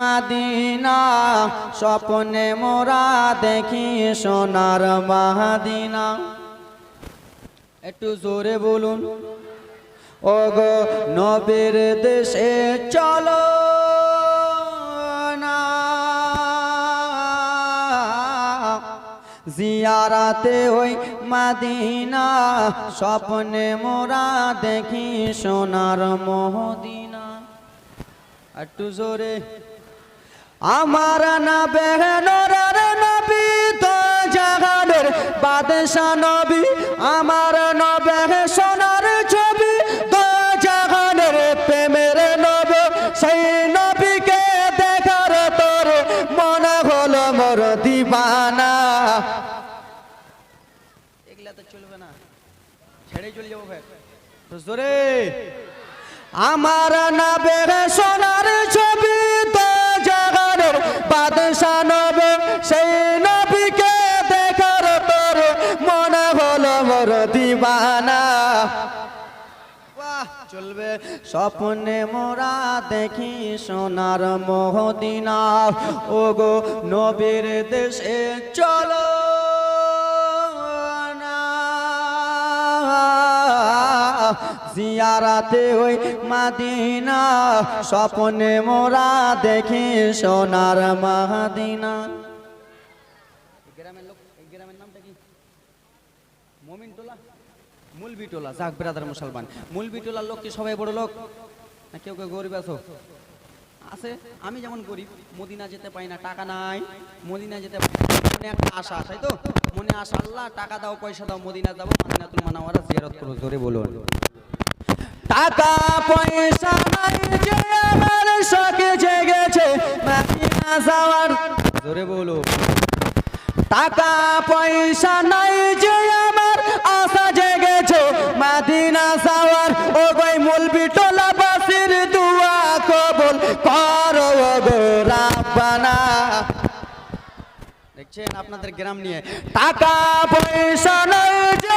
মাদিনা, স্বপ্নে মোরা দেখি সোনার মাহাদিনা একটু জোরে বলুন ও গো নবীর দেশে চলো জিয়ারাতে ওই মাদিনা, স্বপ্নে মোরা দেখি সোনার মহদিনা একটু জোরে। আমার না বেহনোর নবী তো জাগানের বাদশা নবী। আমার নবে সোনার ছবি তো জাগানের প্রেমের নব। সেই নবীকে দেখার তোর মনে হলো মোর দিবানা। এগুলা তো চলবে না। ছেড়ে চলে যাব ভাই। জোরে। আমার নাবে সোনার ছবি বাদশা নবে, সেই নবীকে দেখার তোর মনে হলো মোর দিবানা। চলবে স্বপ্নে মোরা দেখি সোনার মোহদিনা। ওগো নবীর দেশে চলো। জিয়ারাতে ওই মাদিনা, স্বপ্নে মোরা দেখি সোনার মাদিনা। গ্রামের লোক গ্রামের নামটা কি? মমিন টোলা? মুলবি যাক মুসলমান। লোক কি সবাই বড় লোক? না কেউ কেউ গরিব আছো? আছে, আমি যেমন গরিব, মদিনা যেতে পাই না, টাকা নাই। মদিনা যেতে। মনে একটা আশা, তাই তো? মনে আশা, আল্লাহ টাকা দাও, পয়সা দাও, মদিনা যাব, মদিনাতুল মানাওয়ারা জিয়ারত করো, জোরে বলুন। টাকা পয়সা নাই যে আমার শখে জেগেছে মদিনা যাওয়ার। জোরে বলো। টাকা পয়সা নাই যে আমার আশা জেগেছে মাদিনা যাওয়ার। ও গই মুলবি টোলা বাসির দুয়া কবুল করো গো রাব্বানা। দেখছেন আপনাদের গ্রাম নিয়ে। টাকা পয়সা নাই যে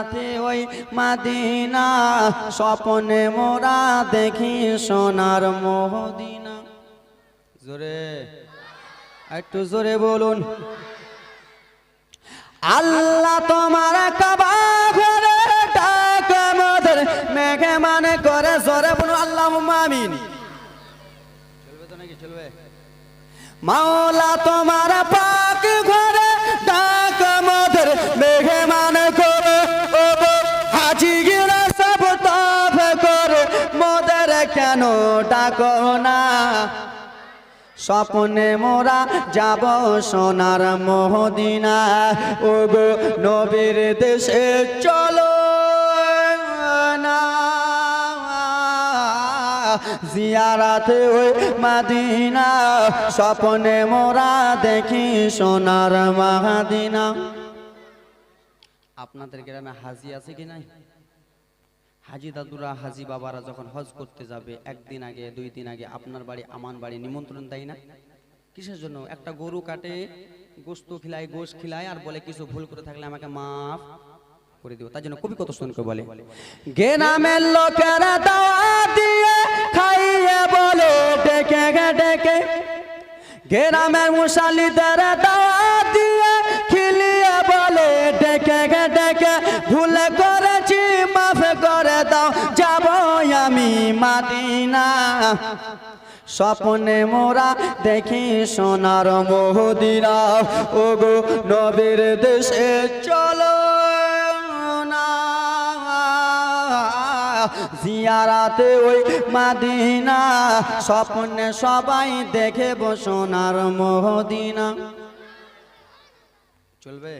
জিয়ারাতে ওই মাদিনা, স্বপ্নে মোরা দেখি সোনার মহদিনা। জোরে, একটু জোরে বলুন। আল্লাহ তোমার মাওলা তোমার পাক ঘরে কেন। ডাকো না স্বপ্নে মোরা যাব সোনার মহদিনা। ও গো নবীর দেশে চলো না। জিয়ারাতে ওই মাদিনা। স্বপ্নে মোরা দেখি সোনার মাহাদিনা। আপনাদের গ্রামে হাজি আছে কি নাই? হাজি দাদুরা, হাজি বাবারা যখন হজ করতে যাবে, একদিন আগে, দুই দিন আগে আপনার বাড়ি আমার বাড়ি নিমন্ত্রণ দেয় না? কিসের জন্য? একটা গরু কাটে, গোস্ত খিলায়, গোশ খিলায় আর বলে, কিছু ভুল করে থাকলে আমাকে মাফ করে দিও। তার জন্য কবি কত সুন্দর বলে? গেনামের লোকেরা দাওয়া দিয়ে খাইয়ে বলে, ডেকে ডেকে। গ্রামের মুসালিদের দাওয়া মাদিনা স্বপ্নে মোরা দেখি সোনার মহদিনা ও গো নবীর দেশে চলো জিয়ারাতে ওই মাদিনা। স্বপ্নে সবাই দেখে সোনার মহদিনা চলবে?